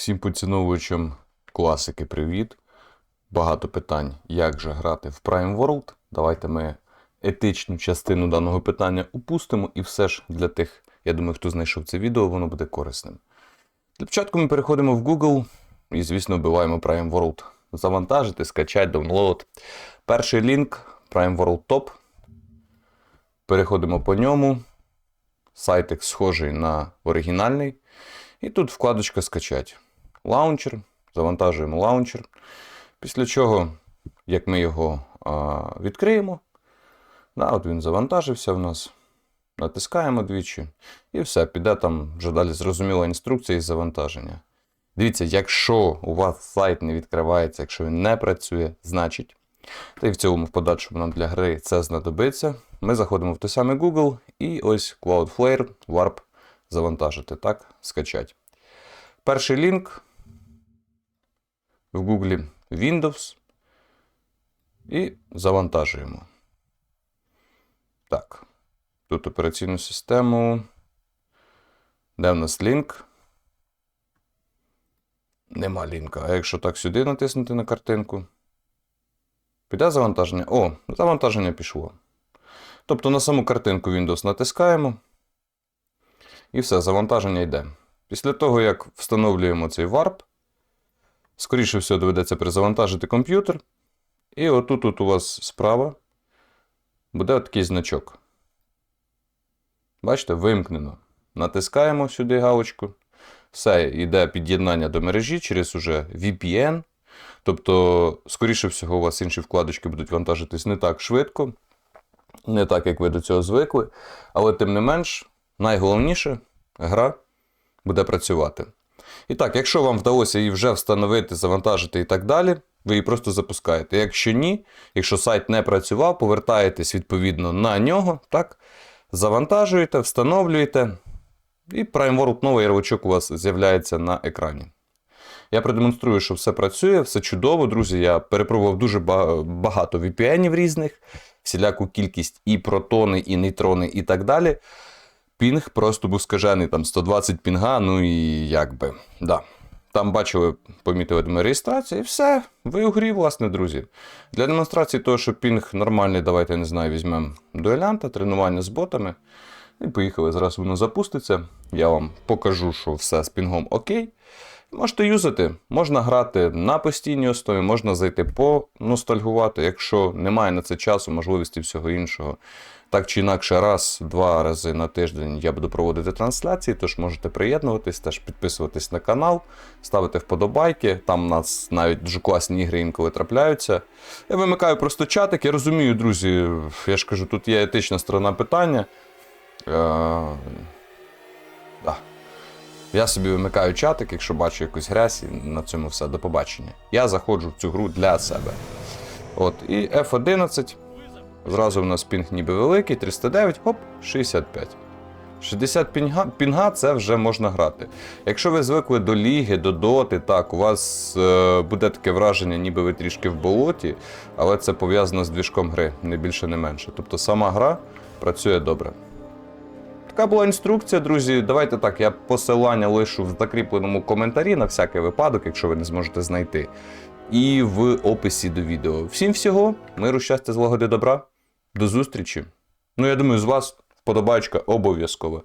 Всім поціновувачам класики привіт. Багато питань, як же грати в Prime World. Давайте ми етичну частину даного питання упустимо, і все ж для тих, я думаю, хто знайшов це відео, воно буде корисним. Для початку ми переходимо в Google і, звісно, вбиваємо Prime World. Завантажити, скачати, download. Перший лінк Prime World Top. Переходимо по ньому. Сайтик схожий на оригінальний. І тут вкладочка скачать. Лаунчер. Завантажуємо лаунчер. Після чого, як ми його відкриємо, да, от він завантажився в нас. Натискаємо двічі. І все, піде там вже далі зрозуміла інструкція із завантаження. Дивіться, якщо у вас сайт не відкривається, якщо він не працює, значить. Та й в цілому в подальшому нам для гри це знадобиться. Ми заходимо в той самий Google і ось Cloudflare Warp завантажити, так, скачать. Перший лінк в Google Windows і завантажуємо. Так. Тут операційну систему. Де в нас лінк? Нема лінка. А якщо так сюди натиснути на картинку? Піде завантаження? О, завантаження пішло. Тобто на саму картинку Windows натискаємо. І все, завантаження йде. Після того, як встановлюємо цей варп, скоріше всього доведеться перезавантажити комп'ютер. І отут от у вас справа буде такий значок. Бачите, вимкнено. Натискаємо сюди галочку. Все, йде під'єднання до мережі через уже VPN. Тобто, скоріше всього, у вас інші вкладочки будуть вантажитись не так швидко, не так, як ви до цього звикли. Але тим не менш, найголовніше, гра буде працювати. І так, якщо вам вдалося її вже встановити, завантажити і так далі, ви її просто запускаєте. Якщо ні, якщо сайт не працював, повертаєтесь відповідно на нього, так, завантажуєте, встановлюєте, і Prime World новий ярличок у вас з'являється на екрані. Я продемонструю, що все працює, все чудово, друзі. Я перепробував дуже багато VPN різних, всіляку кількість і протони, і нейтрони, і так далі. Пінг просто був скажений, там 120 пінга, ну і як би. Да. Там бачили, помітили ми реєстрацію, і все, ви у грі, власне, друзі. Для демонстрації того, що пінг нормальний, давайте, не знаю, візьмемо дуелянта, тренування з ботами. І поїхали. Зараз воно запуститься. Я вам покажу, що все з пінгом окей. Можете юзати, можна грати на постійній основі, можна зайти поностальгувати, якщо немає на це часу, можливості всього іншого. Так чи інакше, раз-два рази на тиждень я буду проводити трансляції, тож можете приєднуватись, теж підписуватись на канал, ставити вподобайки. Там у нас навіть дуже класні ігри інколи трапляються. Я вимикаю просто чатик. Я розумію, друзі, я ж кажу, тут є етична сторона питання. Е, да. Я собі вимикаю чатик, якщо бачу якусь грязь, і на цьому все. До побачення. Я заходжу в цю гру для себе. От, і F11. Зразу в нас пінг ніби великий, 309, хоп, 65. 60 пінга, пінга це вже можна грати. Якщо ви звикли до ліги, до доти, так, у вас е, буде таке враження, ніби ви трішки в болоті, але це пов'язано з двіжком гри, не більше, не менше. Тобто сама гра працює добре. Така була інструкція, друзі. Давайте так, я посилання лишу в закріпленому коментарі на всякий випадок, якщо ви не зможете знайти. І в описі до відео. Всім всього, миру, щастя, злагоди, добра. До зустрічі. Ну, я думаю, з вас вподобачка обов'язково.